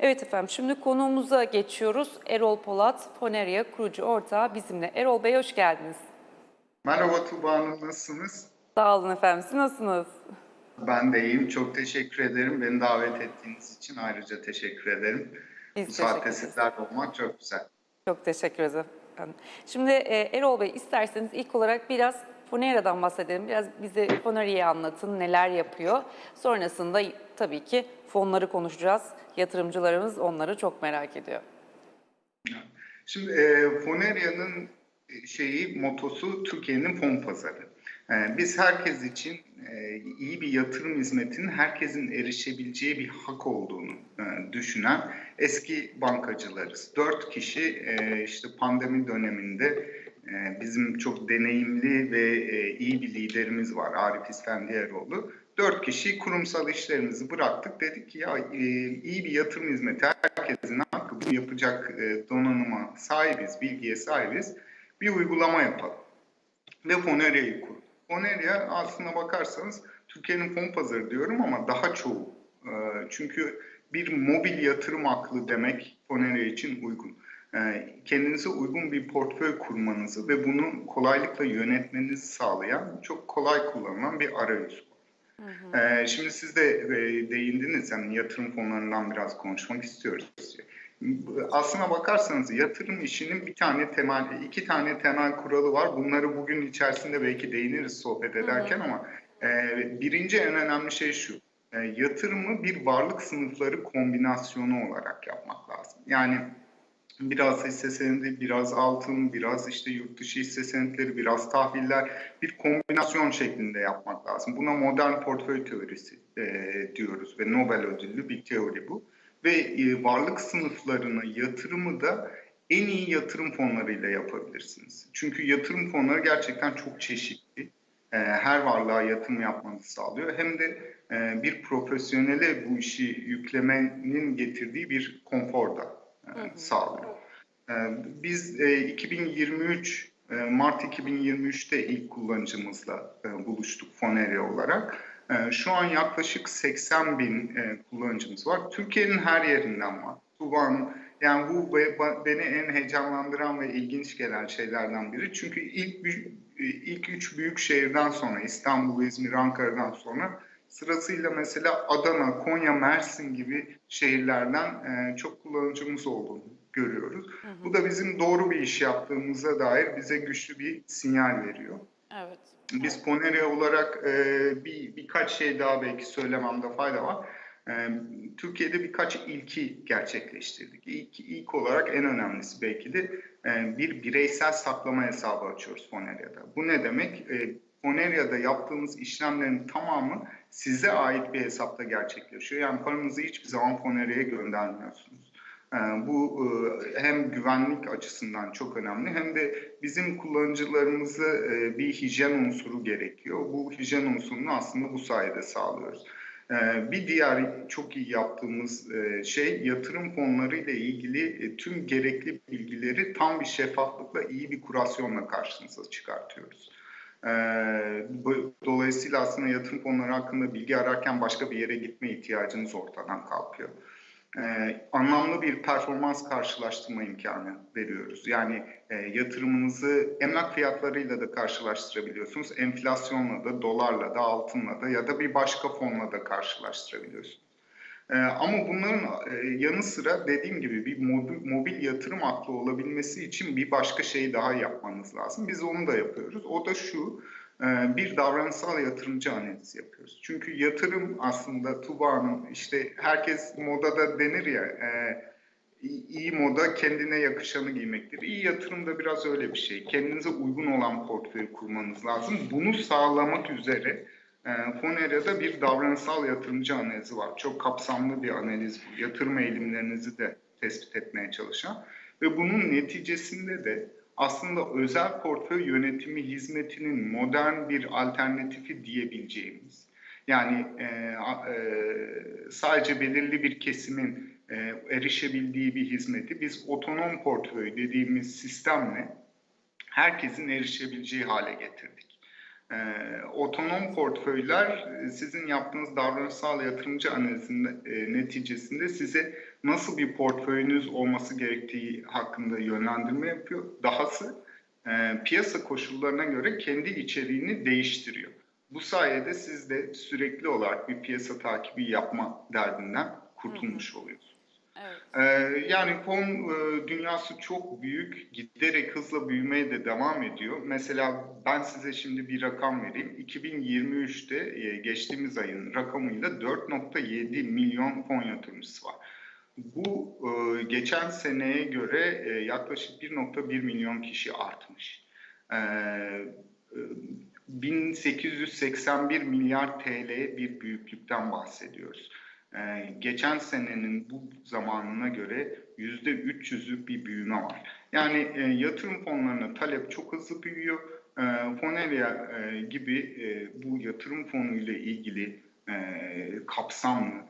Evet efendim şimdi konuğumuza geçiyoruz. Erol Polat, Foneria kurucu ortağı bizimle. Erol Bey hoş geldiniz. Merhaba Tuba Hanım, nasılsınız? Sağ olun efendim. Siz nasılsınız? Ben de iyiyim, çok teşekkür ederim. Beni davet ettiğiniz için ayrıca teşekkür ederim. Biz Bu saatte sizlerle olmak çok güzel. Çok teşekkür efendim. Şimdi e, Erol Bey isterseniz ilk olarak biraz Foneria'dan bahsedelim. Biraz bize Foneria'yı anlatın, neler yapıyor. Sonrasında tabii ki fonları konuşacağız. Yatırımcılarımız onları çok merak ediyor. Şimdi e, Foneria'nın e, şeyi, motosu Türkiye'nin fon pazarı. E, biz herkes için e, iyi bir yatırım hizmetinin herkesin erişebileceği bir hak olduğunu e, düşünen eski bankacılarız. Dört kişi e, işte pandemi döneminde bizim çok deneyimli ve e, iyi bir liderimiz var Arif İsfendiyaroğlu. Dört kişi kurumsal işlerimizi bıraktık. Dedik ki ya e, iyi bir yatırım hizmeti herkesin hakkı bunu yapacak e, donanıma sahibiz, bilgiye sahibiz. Bir uygulama yapalım. Ve Foneria'yı kurduk. Foneria aslına bakarsanız Türkiye'nin fon pazarı diyorum ama daha çoğu. E, çünkü bir mobil yatırım aklı demek Foneria için uygun. E, kendinize uygun bir portföy kurmanızı ve bunu kolaylıkla yönetmenizi sağlayan çok kolay kullanılan bir arayüz. Ee, şimdi siz de e, değindiniz yani yatırım fonlarından biraz konuşmak istiyoruz. Aslına bakarsanız yatırım işinin bir tane temel, iki tane temel kuralı var. Bunları bugün içerisinde belki değiniriz sohbet ederken ama e, birinci en önemli şey şu. E, yatırımı bir varlık sınıfları kombinasyonu olarak yapmak lazım. Yani biraz hisse senedi, biraz altın, biraz işte yurt dışı hisse senetleri, biraz tahviller bir kombinasyon şeklinde yapmak lazım. Buna modern portföy teorisi e, diyoruz ve Nobel ödüllü bir teori bu. Ve e, varlık sınıflarına yatırımı da en iyi yatırım fonlarıyla yapabilirsiniz. Çünkü yatırım fonları gerçekten çok çeşitli. E, her varlığa yatırım yapmanızı sağlıyor. Hem de e, bir profesyonele bu işi yüklemenin getirdiği bir konfor da e, sağlıyor. E, Biz e, 2023 e, Mart 2023'te ilk kullanıcımızla e, buluştuk Foneria olarak. E, Şu an yaklaşık 80 bin e, kullanıcımız var. Türkiye'nin her yerinden var. Tuba Hanım, yani bu beni en heyecanlandıran ve ilginç gelen şeylerden biri. Çünkü ilk ilk üç büyük şehirden sonra İstanbul, İzmir, Ankara'dan sonra sırasıyla mesela Adana, Konya, Mersin gibi şehirlerden e, çok kullanıcımız olduğunu görüyoruz. Bu da bizim doğru bir iş yaptığımıza dair bize güçlü bir sinyal veriyor. Evet. Biz Poneria olarak e, bir birkaç şey daha belki söylememde fayda var. E, Türkiye'de birkaç ilki gerçekleştirdik. İlk, ilk olarak en önemlisi belki de e, bir bireysel saklama hesabı açıyoruz Poneria'da. Bu ne demek? E, Poneria'da yaptığımız işlemlerin tamamı size ait bir hesapta gerçekleşiyor. Yani paranızı hiçbir zaman Poneria'ya göndermiyorsunuz. E, Bu e, hem güvenlik açısından çok önemli hem de bizim kullanıcılarımızı e, bir hijyen unsuru gerekiyor. Bu hijyen unsurunu aslında bu sayede sağlıyoruz. E, Bir diğer çok iyi yaptığımız e, şey yatırım fonları ile ilgili tüm gerekli bilgileri tam bir şeffaflıkla iyi bir kurasyonla karşınıza çıkartıyoruz. E, bu- Dolayısıyla aslında yatırım fonları hakkında bilgi ararken başka bir yere gitme ihtiyacınız ortadan kalkıyor e, anlamlı bir performans karşılaştırma imkanı veriyoruz. Yani e, yatırımınızı emlak fiyatlarıyla da karşılaştırabiliyorsunuz. Enflasyonla da, dolarla da, altınla da ya da bir başka fonla da karşılaştırabiliyorsunuz. E, ama bunların e, yanı sıra dediğim gibi bir mobil, mobil yatırım aklı olabilmesi için bir başka şey daha yapmanız lazım. Biz onu da yapıyoruz. O da şu, bir davranışsal yatırımcı analizi yapıyoruz. Çünkü yatırım aslında Tuba Hanım işte herkes modada denir ya e, iyi- moda kendine yakışanı giymektir. İyi yatırım da biraz öyle bir şey. Kendinize uygun olan portföy kurmanız lazım. Bunu sağlamak üzere e, Foneria'da bir davranışsal yatırımcı analizi var. Çok kapsamlı bir analiz bu. Yatırım eğilimlerinizi de tespit etmeye çalışan ve bunun neticesinde de aslında özel portföy yönetimi hizmetinin modern bir alternatifi diyebileceğimiz. Yani e, e, sadece belirli bir kesimin e, erişebildiği bir hizmeti biz otonom portföy dediğimiz sistemle herkesin erişebileceği hale getirdik. E, otonom portföyler e, sizin yaptığınız davranışsal yatırımcı analizinde e, neticesinde size nasıl bir portföyünüz olması gerektiği hakkında yönlendirme yapıyor. Dahası e, piyasa koşullarına göre kendi içeriğini değiştiriyor. Bu sayede siz de sürekli olarak bir piyasa takibi yapma derdinden kurtulmuş oluyorsunuz. Evet. Ee, yani fon e, dünyası çok büyük, giderek hızla büyümeye de devam ediyor. Mesela ben size şimdi bir rakam vereyim. 2023'te e, geçtiğimiz ayın rakamıyla 4.7 milyon fon yatırımcısı var. Bu e, geçen seneye göre e, yaklaşık 1.1 milyon kişi artmış. E, e, 1881 milyar TL bir büyüklükten bahsediyoruz. Ee, geçen senenin bu zamanına göre yüzde 300'lük bir büyüme var. Yani e, yatırım fonlarına talep çok hızlı büyüyor. E, Foneria e, gibi e, bu yatırım fonu ile ilgili e, kapsamlı e,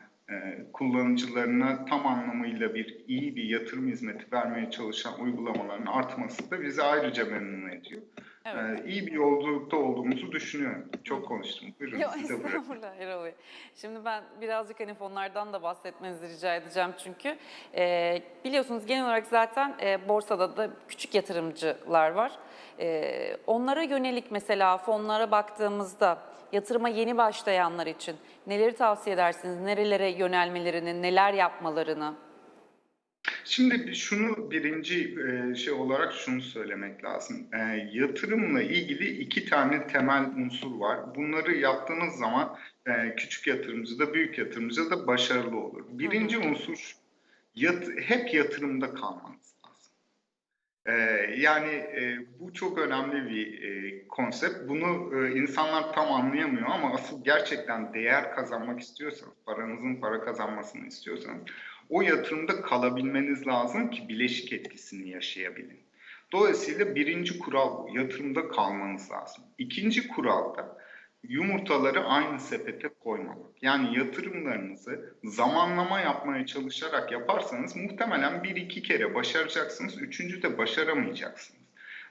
kullanıcılarına tam anlamıyla bir iyi bir yatırım hizmeti vermeye çalışan uygulamaların artması da bizi ayrıca memnun ediyor. Evet. E, iyi bir yolculukta olduğumuzu düşünüyorum. Çok konuştum. Buyurun Yok size estağfurullah Erol Bey. Şimdi ben birazcık hani fonlardan da bahsetmenizi rica edeceğim çünkü. Ee, biliyorsunuz genel olarak zaten e, borsada da küçük yatırımcılar var. Ee, onlara yönelik mesela fonlara baktığımızda yatırıma yeni başlayanlar için neleri tavsiye edersiniz? Nerelere yönelmelerini, neler yapmalarını? Şimdi şunu birinci e, şey olarak şunu söylemek lazım. E, yatırımla ilgili iki tane temel unsur var. Bunları yaptığınız zaman e, küçük yatırımcı da büyük yatırımcı da başarılı olur. Birinci unsur yat- hep yatırımda kalmanız lazım. E, yani e, bu çok önemli bir e, konsept. Bunu e, insanlar tam anlayamıyor ama asıl gerçekten değer kazanmak istiyorsanız, paranızın para kazanmasını istiyorsanız o yatırımda kalabilmeniz lazım ki bileşik etkisini yaşayabilin. Dolayısıyla birinci kural bu. Yatırımda kalmanız lazım. İkinci kural da yumurtaları aynı sepete koymamak. Yani yatırımlarınızı zamanlama yapmaya çalışarak yaparsanız muhtemelen bir iki kere başaracaksınız. Üçüncü de başaramayacaksınız.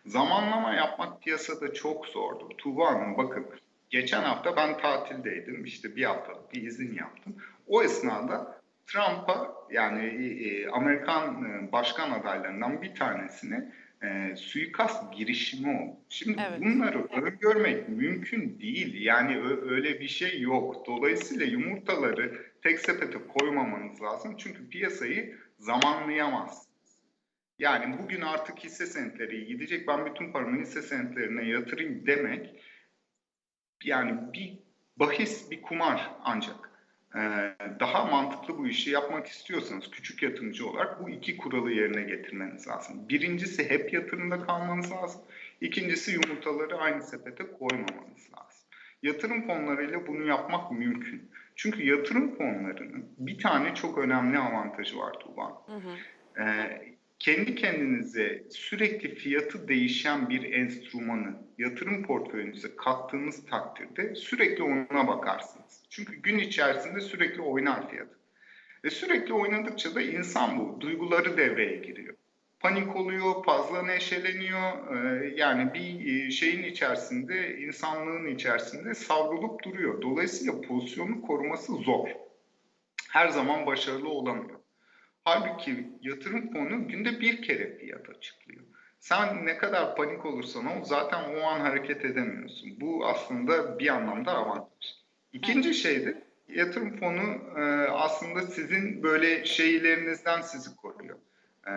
Zamanlama yapmak piyasada çok zordur. Tuğba Hanım bakın geçen hafta ben tatildeydim. İşte bir haftalık bir izin yaptım. O esnada Trump'a yani e, Amerikan e, başkan adaylarından bir tanesine e, suikast girişimi oldu. Şimdi Evet. bunları öngörmek mümkün değil. Yani öyle bir şey yok. Dolayısıyla yumurtaları tek sepete koymamanız lazım. Çünkü piyasayı zamanlayamazsınız. Yani bugün artık hisse senetleri gidecek. Ben bütün paramı hisse senetlerine yatırayım demek yani bir bahis, bir kumar ancak. Ee, daha mantıklı bu işi yapmak istiyorsanız küçük yatırımcı olarak bu iki kuralı yerine getirmeniz lazım. Birincisi hep yatırımda kalmanız lazım. İkincisi yumurtaları aynı sepete koymamanız lazım. Yatırım fonlarıyla bunu yapmak mümkün. Çünkü yatırım fonlarının bir tane çok önemli avantajı var Tuğba. Hı hı. Ee, kendi kendinize sürekli fiyatı değişen bir enstrümanı yatırım portföyünüze kattığınız takdirde sürekli ona bakarsınız. Çünkü gün içerisinde sürekli oynar fiyat. Ve sürekli oynadıkça da insan bu. Duyguları devreye giriyor. Panik oluyor, fazla neşeleniyor. Ee, yani bir e, şeyin içerisinde, insanlığın içerisinde savrulup duruyor. Dolayısıyla pozisyonu koruması zor. Her zaman başarılı olamıyor. Halbuki yatırım fonu günde bir kere fiyat açıklıyor. Sen ne kadar panik olursan ol zaten o an hareket edemiyorsun. Bu aslında bir anlamda avantaj. İkinci şey de yatırım fonu e, aslında sizin böyle şeylerinizden sizi koruyor. E,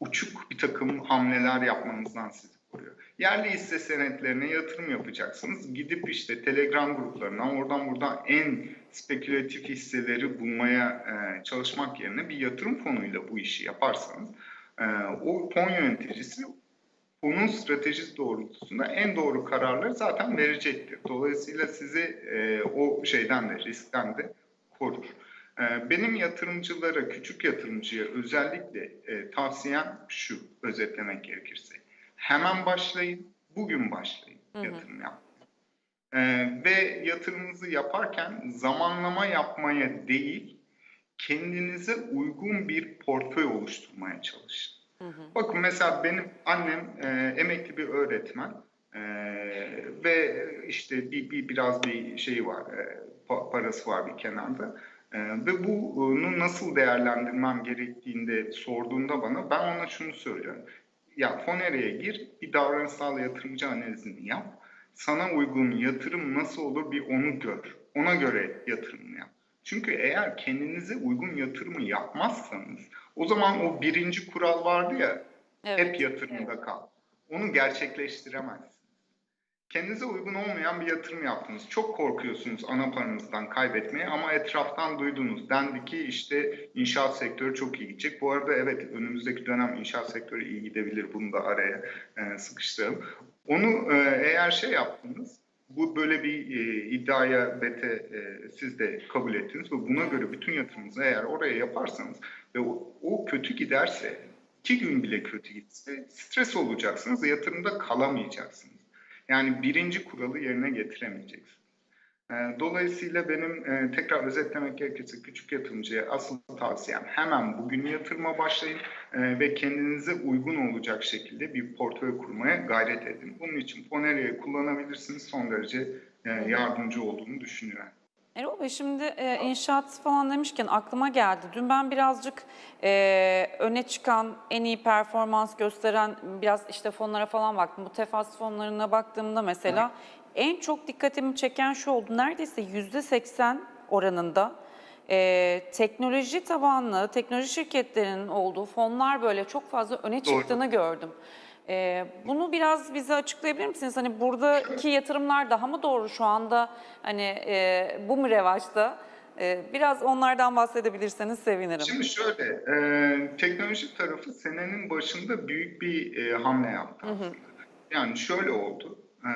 uçuk bir takım hamleler yapmanızdan sizi koruyor. Yerli hisse senetlerine yatırım yapacaksınız. Gidip işte Telegram gruplarından oradan buradan en spekülatif hisseleri bulmaya e, çalışmak yerine bir yatırım fonuyla bu işi yaparsanız e, o fon yöneticisi fonun stratejisi doğrultusunda en doğru kararları zaten verecektir. Dolayısıyla sizi e, o şeyden de riskten de korur. E, benim yatırımcılara, küçük yatırımcıya özellikle e, tavsiyem şu özetlemek gerekirse. Hemen başlayın, bugün başlayın Hı hı. yatırım yapmaya. Ee, ve yatırımınızı yaparken zamanlama yapmaya değil, kendinize uygun bir portföy oluşturmaya çalışın. Hı hı. Bakın mesela benim annem e, emekli bir öğretmen e, ve işte bir, bir biraz bir şey var, e, pa- parası var bir kenarda. Ee, ve bunu nasıl değerlendirmem gerektiğinde sorduğunda bana ben ona şunu söylüyorum. Ya Fonere'ye gir, bir davranışsal yatırımcı analizini yap. Sana uygun yatırım nasıl olur bir onu gör. Ona göre yatırım yap. Çünkü eğer kendinize uygun yatırımı yapmazsanız o zaman o birinci kural vardı ya hep yatırımda kal. Onu gerçekleştiremezsiniz. Kendinize uygun olmayan bir yatırım yaptınız. Çok korkuyorsunuz ana paranızdan kaybetmeye ama etraftan duydunuz. Dendi ki işte inşaat sektörü çok iyi gidecek. Bu arada evet önümüzdeki dönem inşaat sektörü iyi gidebilir. Bunu da araya e, sıkıştıralım. Onu e, eğer şey yaptınız, bu böyle bir e, iddiaya bete e, siz de kabul ettiniz ve buna göre bütün yatırımınızı eğer oraya yaparsanız ve o, o kötü giderse iki gün bile kötü gitse stres olacaksınız yatırımda kalamayacaksınız. Yani birinci kuralı yerine getiremeyeceksiniz. E, Dolayısıyla benim e, tekrar özetlemek gerekirse küçük yatırımcıya asıl tavsiyem hemen bugün yatırıma başlayın e, ve kendinize uygun olacak şekilde bir portföy kurmaya gayret edin. Bunun için Fonere'yi kullanabilirsiniz. Son derece e, yardımcı olduğunu düşünüyorum. Erol Bey şimdi e, inşaat falan demişken aklıma geldi. Dün ben birazcık e, öne çıkan, en iyi performans gösteren biraz işte fonlara falan baktım. Bu tefas fonlarına baktığımda mesela en çok dikkatimi çeken şu oldu. Neredeyse yüzde seksen oranında e, teknoloji tabanlı, teknoloji şirketlerinin olduğu fonlar böyle çok fazla öne çıktığını gördüm. E, bunu biraz bize açıklayabilir misiniz? Hani buradaki yatırımlar daha mı doğru şu anda? Hani e, bu mu revaçta? E, biraz onlardan bahsedebilirseniz sevinirim. Şimdi şöyle, e, teknoloji tarafı senenin başında büyük bir e, hamle yaptı aslında. Yani şöyle oldu. E,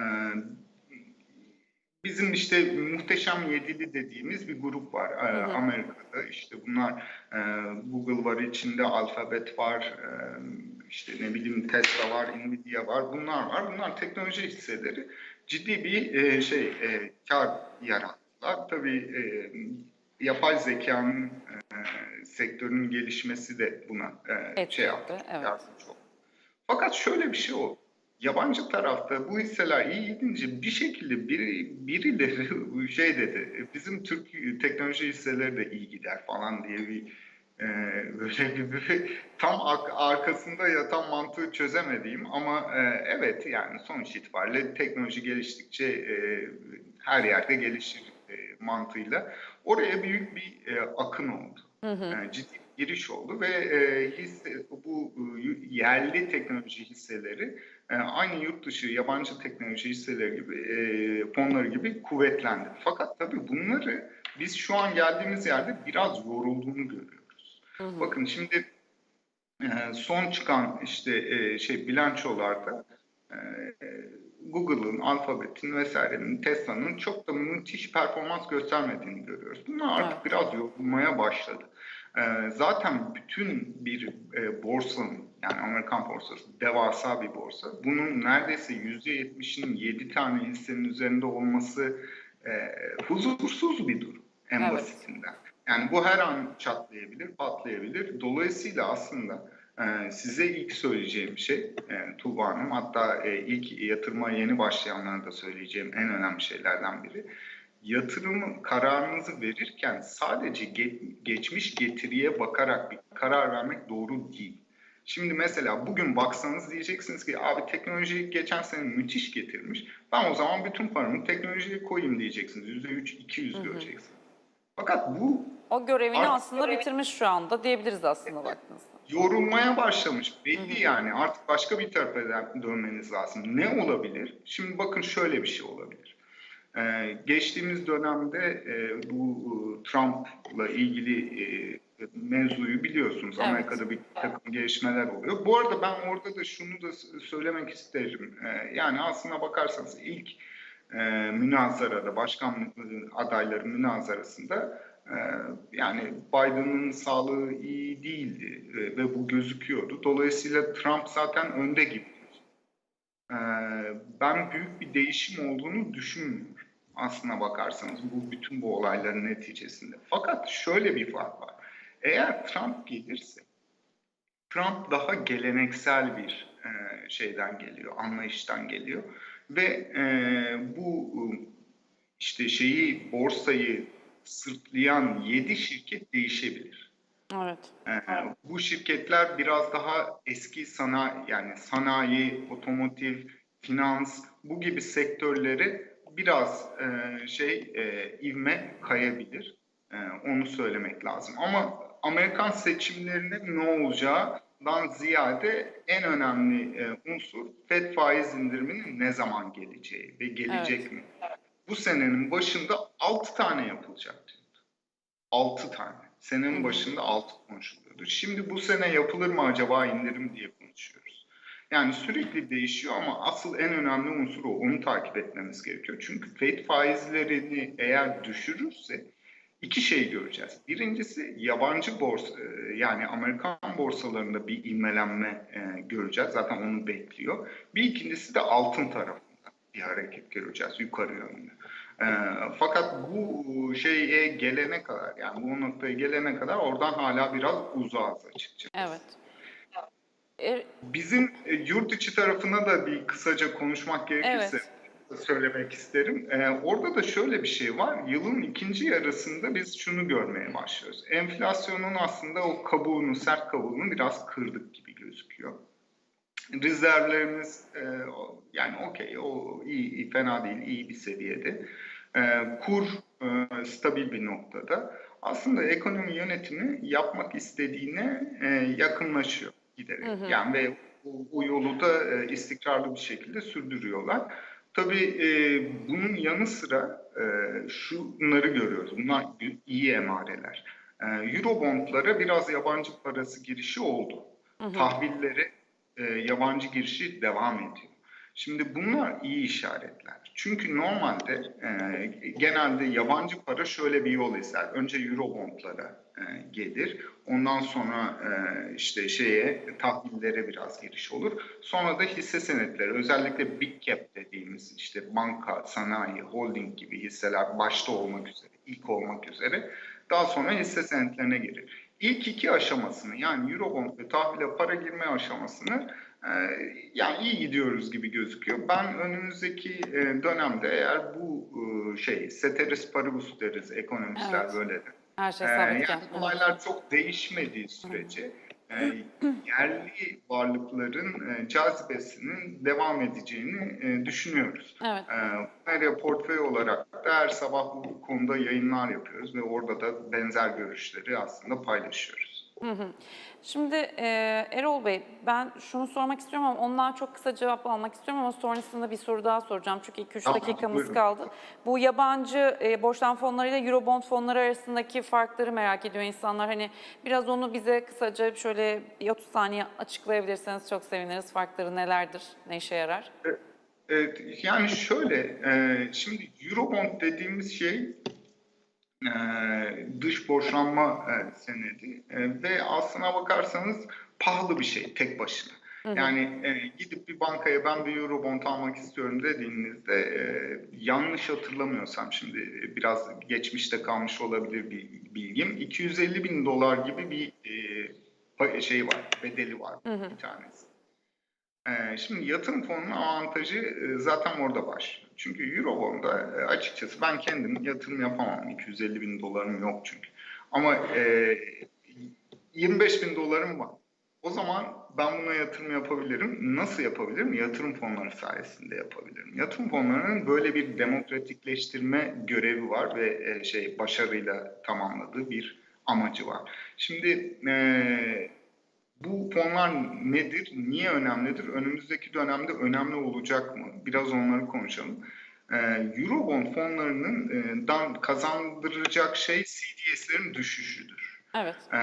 bizim işte muhteşem yedili dediğimiz bir grup var e, Amerika'da. İşte bunlar e, Google var içinde, Alphabet var, e, işte ne bileyim Tesla var, Nvidia var. Bunlar var. Bunlar teknoloji hisseleri. Ciddi bir e, şey e, kar yarattılar. Tabii e, yapay zekanın e, sektörünün gelişmesi de buna e, Etkiledi, şey yaptı, evet. yardımcı oldu. Fakat şöyle bir şey oldu. Yabancı tarafta bu hisseler iyi gidince bir şekilde biri, birileri şey dedi, bizim Türk teknoloji hisseleri de iyi gider falan diye bir e, böyle bir, bir tam arkasında yatan mantığı çözemediğim ama e, evet yani sonuç itibariyle teknoloji geliştikçe e, her yerde gelişir e, mantığıyla oraya büyük bir e, akın oldu. Yani ciddi bir giriş oldu ve e, hisse, bu e, yerli teknoloji hisseleri e, aynı yurt dışı yabancı teknoloji hisseleri gibi e, fonları gibi kuvvetlendi. Fakat tabii bunları biz şu an geldiğimiz yerde biraz yorulduğunu görüyoruz. Bakın şimdi e, son çıkan işte e, şey bilançolarda e, Google'ın, Alphabet'in vesairenin, Tesla'nın çok da müthiş performans göstermediğini görüyoruz. Bunlar artık biraz yorulmaya başladı. Ee, zaten bütün bir e, borsanın yani Amerikan borsası devasa bir borsa. Bunun neredeyse %70'inin 7 tane hissenin üzerinde olması e, huzursuz bir durum en Evet. basitinden. Yani bu her an çatlayabilir, patlayabilir. Dolayısıyla aslında e, size ilk söyleyeceğim şey e, Tuğba Hanım hatta e, ilk yatırıma yeni başlayanlara da söyleyeceğim en önemli şeylerden biri yatırım kararınızı verirken sadece ge- geçmiş getiriye bakarak bir karar vermek doğru değil. Şimdi mesela bugün baksanız diyeceksiniz ki abi teknoloji geçen sene müthiş getirmiş. Ben o zaman bütün paramı teknolojiye koyayım diyeceksiniz. %3, 200 göreceksiniz. Fakat bu O görevini Artık aslında bitirmiş şu anda diyebiliriz aslında baktığınızda. yorulmaya başlamış. Belli yani artık başka bir tarafa dön- dönmeniz lazım. Ne olabilir? Şimdi bakın şöyle bir şey olabilir. Ee, geçtiğimiz dönemde e, bu e, Trump'la ilgili e, mevzuyu biliyorsunuz. Evet. Amerika'da bir takım gelişmeler oluyor. Bu arada ben orada da şunu da söylemek isterim. Ee, yani aslına bakarsanız ilk e, münazarada, başkan e, adayları münazarasında yani Biden'ın sağlığı iyi değildi ve bu gözüküyordu. Dolayısıyla Trump zaten önde gibi. E, ben büyük bir değişim olduğunu düşünmüyorum aslına bakarsanız bu bütün bu olayların neticesinde. Fakat şöyle bir fark var. Eğer Trump gelirse Trump daha geleneksel bir e, şeyden geliyor, anlayıştan geliyor ve e, bu işte şeyi borsayı sırtlayan 7 şirket değişebilir. Evet. Ee, bu şirketler biraz daha eski sanayi yani sanayi, otomotiv, finans bu gibi sektörleri biraz e, şey e, ivme kayabilir. E, onu söylemek lazım. Ama Amerikan seçimlerinde ne olacağından ziyade en önemli e, unsur Fed faiz indiriminin ne zaman geleceği ve gelecek Evet. mi? Bu senenin başında 6 tane yapılacak diyor. 6 tane. Senenin başında 6 konuşuluyordu. Şimdi bu sene yapılır mı acaba indirim diye konuşuyoruz. Yani sürekli değişiyor ama asıl en önemli unsur o. Onu takip etmemiz gerekiyor. Çünkü Fed faizlerini eğer düşürürse iki şey göreceğiz. Birincisi yabancı borsa yani Amerikan borsalarında bir ivmelenme e, göreceğiz. Zaten onu bekliyor. Bir ikincisi de altın tarafında bir hareket göreceğiz yukarı yönlü. E, fakat bu şeye gelene kadar yani bu noktaya gelene kadar oradan hala biraz uzağız açıkçası. Evet. E, Bizim e, yurt içi tarafına da bir kısaca konuşmak gerekirse Evet. söylemek isterim. Ee, orada da şöyle bir şey var. Yılın ikinci yarısında biz şunu görmeye başlıyoruz. Enflasyonun aslında o kabuğunu, sert kabuğunu biraz kırdık gibi gözüküyor. Rezervlerimiz e, yani okey, o iyi, iyi, fena değil, iyi bir seviyede. E, kur e, stabil bir noktada. Aslında ekonomi yönetimi yapmak istediğine e, yakınlaşıyor giderek. Hı hı. Yani ve bu, bu yolu da e, istikrarlı bir şekilde sürdürüyorlar. Tabii e, bunun yanı sıra e, şunları görüyoruz. Bunlar iyi emareler. E, Eurobondlara biraz yabancı parası girişi oldu. hı hı. Tahvillere e, yabancı girişi devam ediyor. Şimdi bunlar iyi işaretler. Çünkü normalde e, genelde yabancı para şöyle bir yol izler. Önce Eurobondlara e, gelir. Ondan sonra e, işte şeye tahvillere biraz giriş olur. Sonra da hisse senetleri özellikle big cap dediğimiz işte banka, sanayi, holding gibi hisseler başta olmak üzere, ilk olmak üzere daha sonra hisse senetlerine gelir. İlk iki aşamasını yani Eurobond ve tahvile para girme aşamasını e, yani iyi gidiyoruz gibi gözüküyor. Ben önümüzdeki e, dönemde eğer bu e, şey ceteris paribus deriz ekonomistler Evet. böyle de. Her şey Ee, sabitken. yani olaylar çok değişmediği sürece e, yerli varlıkların e, cazibesinin devam edeceğini e, düşünüyoruz. Evet. E, Nereye portföy olarak da her sabah bu konuda yayınlar yapıyoruz ve orada da benzer görüşleri aslında paylaşıyoruz. Hı hı. Şimdi e, Erol Bey ben şunu sormak istiyorum ama ondan çok kısa cevap almak istiyorum ama sonrasında bir soru daha soracağım. Çünkü 2-3 Tamam, dakikamız buyurun. kaldı. Bu yabancı e, borçlan fonlarıyla Eurobond fonları arasındaki farkları merak ediyor insanlar. Hani biraz onu bize kısaca şöyle bir 30 saniye açıklayabilirseniz çok seviniriz. Farkları nelerdir, ne işe yarar? Evet, yani şöyle, e, şimdi Eurobond dediğimiz şey e, dış borçlanma e, senedi E, ve aslına bakarsanız pahalı bir şey tek başına. Yani e, gidip bir bankaya ben bir Eurobond almak istiyorum dediğinizde e, yanlış hatırlamıyorsam şimdi biraz geçmişte kalmış olabilir bir bilgim 250 bin dolar gibi bir e, şey var bedeli var bir tanesi. Ee, Şimdi yatırım fonunun avantajı e, zaten orada başlıyor. Çünkü Eurobond'da e, açıkçası ben kendim yatırım yapamam. 250 bin dolarım yok çünkü. Ama e, 25 bin dolarım var. O zaman ben buna yatırım yapabilirim. Nasıl yapabilirim? Yatırım fonları sayesinde yapabilirim. Yatırım fonlarının böyle bir demokratikleştirme görevi var ve e, şey başarıyla tamamladığı bir amacı var. Şimdi e, bu fonlar nedir? Niye önemlidir? Önümüzdeki dönemde önemli olacak mı? Biraz onları konuşalım. Ee, Eurobond fonlarının e, dan kazandıracak şey CDS'lerin düşüşüdür. Evet. Ee,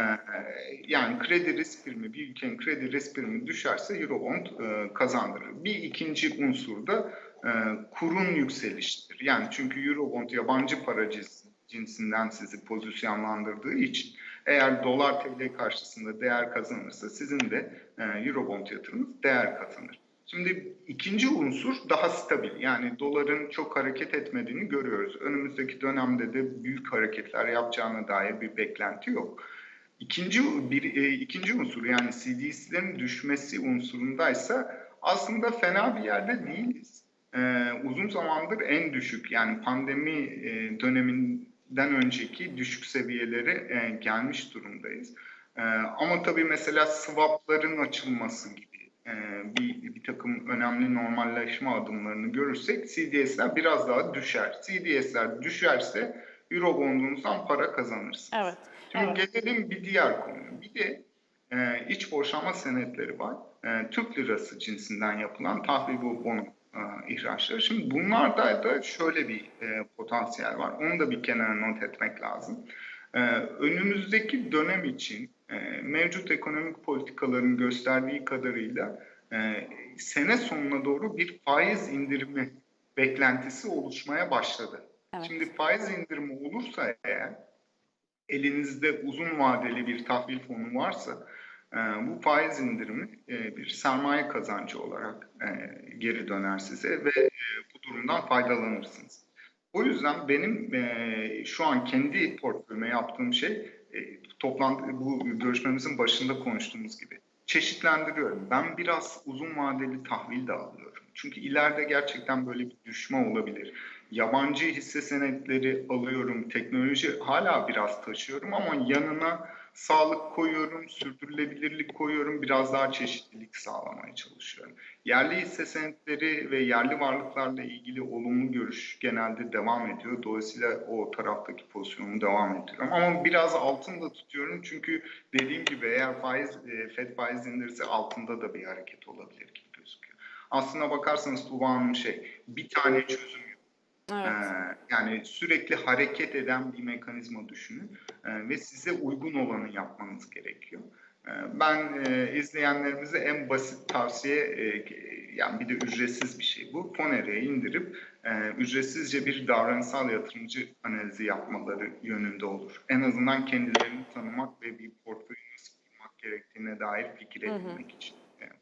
yani kredi risk primi, bir ülkenin kredi risk primi düşerse Eurobond e, kazandırır. Bir ikinci unsur da e, kurun yükselişidir. Yani çünkü Eurobond yabancı para cins- cinsinden sizi pozisyonlandırdığı için eğer dolar TL karşısında değer kazanırsa sizin de e, Eurobond yatırımınız değer kazanır. Şimdi ikinci unsur daha stabil. Yani doların çok hareket etmediğini görüyoruz. Önümüzdeki dönemde de büyük hareketler yapacağına dair bir beklenti yok. İkinci bir e, ikinci unsur yani CDS'lerin düşmesi unsurundaysa aslında fena bir yerde değiliz. E, uzun zamandır en düşük yani pandemi e, dönemin 2023'den önceki düşük seviyelere e, gelmiş durumdayız. E, ama tabii mesela swapların açılması gibi e, bir, bir takım önemli normalleşme adımlarını görürsek CDS'ler biraz daha düşer. CDS'ler düşerse Eurobond'unuzdan para kazanırsınız. Evet. Şimdi Evet. gelelim bir diğer konuya. Bir de e, iç borçlanma senetleri var. E, Türk lirası cinsinden yapılan tahvil bono ihraçları. Şimdi bunlarda da şöyle bir e, potansiyel var. Onu da bir kenara not etmek lazım. E, önümüzdeki dönem için e, mevcut ekonomik politikaların gösterdiği kadarıyla e, sene sonuna doğru bir faiz indirimi beklentisi oluşmaya başladı. Evet. Şimdi faiz indirimi olursa eğer elinizde uzun vadeli bir tahvil fonu varsa e, bu faiz indirimi e, bir sermaye kazancı olarak e, geri döner size ve e, bu durumdan faydalanırsınız. O yüzden benim şu an kendi portföyüme yaptığım şey toplantı bu görüşmemizin başında konuştuğumuz gibi çeşitlendiriyorum. Ben biraz uzun vadeli tahvil de alıyorum. Çünkü ileride gerçekten böyle bir düşme olabilir. Yabancı hisse senetleri alıyorum. Teknoloji hala biraz taşıyorum ama yanına sağlık koyuyorum, sürdürülebilirlik koyuyorum. Biraz daha çeşitlilik sağlamaya çalışıyorum. Yerli hisse senetleri ve yerli varlıklarla ilgili olumlu görüş genelde devam ediyor. Dolayısıyla o taraftaki pozisyonumu devam ettiriyorum. Ama biraz altında tutuyorum çünkü dediğim gibi eğer faiz, e, FED faiz indirirse altında da bir hareket olabilir gibi gözüküyor. Aslına bakarsanız Hanım şey, bir tane çözüm. Evet. Ee, yani sürekli hareket eden bir mekanizma düşünün Ee, ve size uygun olanı yapmanız gerekiyor. Ee, ben e, izleyenlerimize en basit tavsiye, e, yani bir de ücretsiz bir şey bu. Fonere'ye indirip e, ücretsizce bir davranışsal yatırımcı analizi yapmaları yönünde olur. En azından kendilerini tanımak ve bir portföyü nasıl kurmak gerektiğine dair fikir edinmek için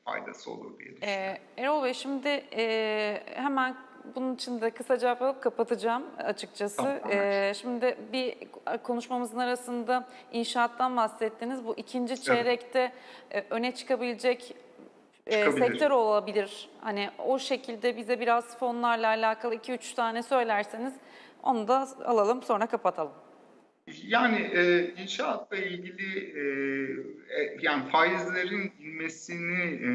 faydası olur diye düşünüyorum. Ee, Erol Bey şimdi e, hemen bunun için de kısa cevap alıp kapatacağım açıkçası. Tamam. Ee, şimdi bir konuşmamızın arasında inşaattan bahsettiniz. Bu ikinci çeyrekte e, öne çıkabilecek e, sektör olabilir. Hani o şekilde bize biraz fonlarla alakalı 2-3 tane söylerseniz onu da alalım sonra kapatalım. Yani e, inşaatla ilgili e, e, yani faizlerin inmesini e,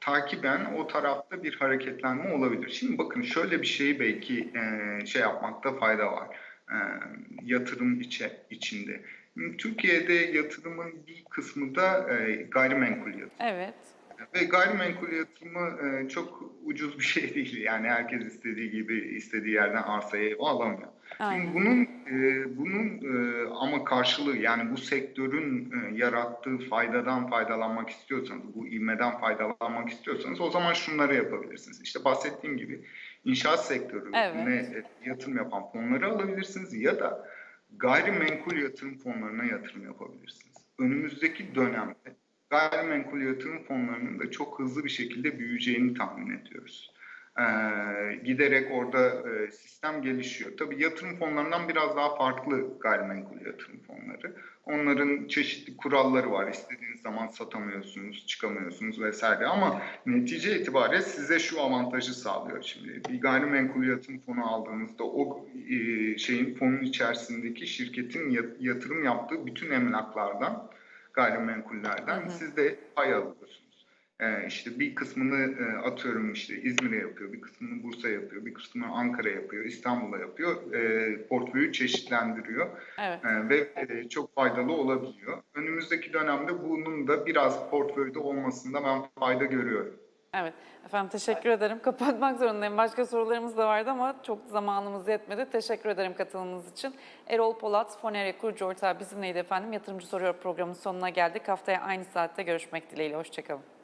takiben o tarafta bir hareketlenme olabilir. Şimdi bakın şöyle bir şeyi belki e, şey yapmakta fayda var. E, yatırım içe, içinde. Türkiye'de yatırımın bir kısmı da e, gayrimenkul yatırım. Evet. Ve gayrimenkul yatırımı e, çok ucuz bir şey değil. Yani herkes istediği gibi istediği yerden arsayı ev alamıyor. Aynen. Bunun e, bunun e, ama karşılığı yani bu sektörün yarattığı faydadan faydalanmak istiyorsanız, bu ivmeden faydalanmak istiyorsanız o zaman şunları yapabilirsiniz. İşte bahsettiğim gibi inşaat sektörüne Evet. yatırım yapan fonları alabilirsiniz ya da gayrimenkul yatırım fonlarına yatırım yapabilirsiniz. Önümüzdeki dönemde gayrimenkul yatırım fonlarının da çok hızlı bir şekilde büyüyeceğini tahmin ediyoruz. Ee, giderek orada e, sistem gelişiyor. Tabii yatırım fonlarından biraz daha farklı gayrimenkul yatırım fonları. Onların çeşitli kuralları var. İstediğiniz zaman satamıyorsunuz, çıkamıyorsunuz vesaire. Ama netice itibariyle size şu avantajı sağlıyor şimdi. Bir gayrimenkul yatırım fonu aldığınızda o e, şeyin fonun içerisindeki şirketin yat- yatırım yaptığı bütün emlaklardan, gayrimenkullerden Hı hı. siz de pay alıyorsunuz. Ee, işte bir kısmını e, atıyorum işte İzmir'e yapıyor, bir kısmını Bursa yapıyor, bir kısmını Ankara yapıyor, İstanbul'a yapıyor. E, portföyü çeşitlendiriyor Evet. e, ve e, çok faydalı olabiliyor. Önümüzdeki dönemde bunun da biraz portföyde olmasında ben fayda görüyorum. Evet. Efendim teşekkür ederim. Kapatmak zorundayım. Başka sorularımız da vardı ama çok zamanımız yetmedi. Teşekkür ederim katılımınız için. Erol Polat, Fonere kurucu ortağı bizimleydi efendim. Yatırımcı Soruyor programının sonuna geldik. Haftaya aynı saatte görüşmek dileğiyle. Hoşçakalın.